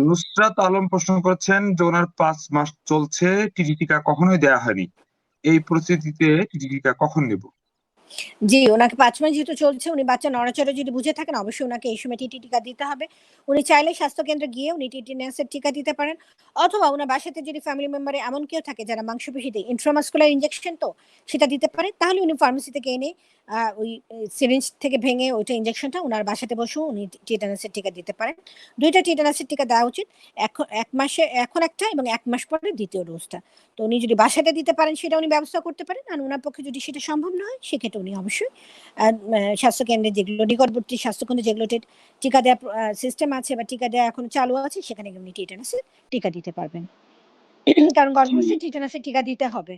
নুসরাত আলম প্রশ্ন করেছেন যে ওনার পাঁচ মাস চলছে টিটি টিকা কখনোই দেয়া হয়নি। এই পরিস্থিতিতে টিটি টিকা কখন নেব? জি, ওনাকে পাঁচ মাস যেহেতু চলছে, উনি বাচ্চা নড়াচড়া যদি বুঝে থাকেন, অবশ্যই ওনাকে এই সময় টিটি টিকা দিতে হবে। উনি চাইলে স্বাস্থ্য কেন্দ্রে গিয়ে উনি টিটিনাসের টিকা দিতে পারেন। অথবা ওনার বাসাতে যদি ফ্যামিলি মেম্বারে এমন কেউ থাকে যারা মাংসপেশিতে ইন্ট্রামাস্কুলার ইনজেকশন তো সেটা দিতে পারে, তাহলে উনি ফার্মেসি থেকে এনে ওই সিরিঞ্জ থেকে ভেঙে ওইটা ইনজেকশনটা ওনার বাসাতে বসেও উনি টিটানাসের টিকা দিতে পারেন। দুইটা টিটানাসের টিকা দেওয়া উচিত এখন এক মাসে, এখন একটা এবং এক মাস পরে দ্বিতীয় ডোজটা তো উনি যদি বাসাতে দিতে পারেন, সেটা উনি ব্যবস্থা করতে পারেন। আর ওনার পক্ষে যদি সেটা সম্ভব না হয়, সেক্ষেত্রে উনি অবশ্যই। স্বাস্থ্যকেন্দ্রে যেগুলো নিকটবর্তী স্বাস্থ্যকেন্দ্রে যেগুলো টিকা দেওয়া সিস্টেম আছে বা টিকা দেওয়া এখন চালু আছে সেখানে উনি টিটেনাসের টিকা দিতে পারবেন। কারণ গর্ভবতী টিটেনাসের টিকা দিতে হবে।